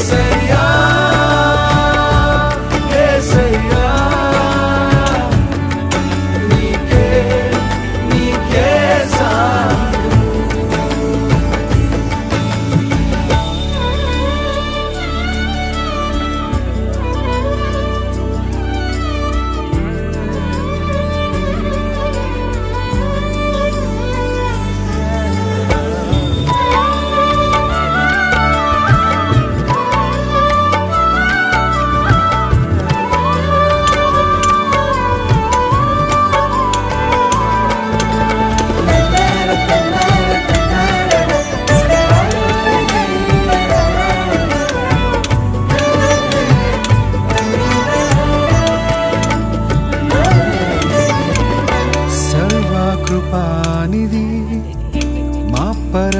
say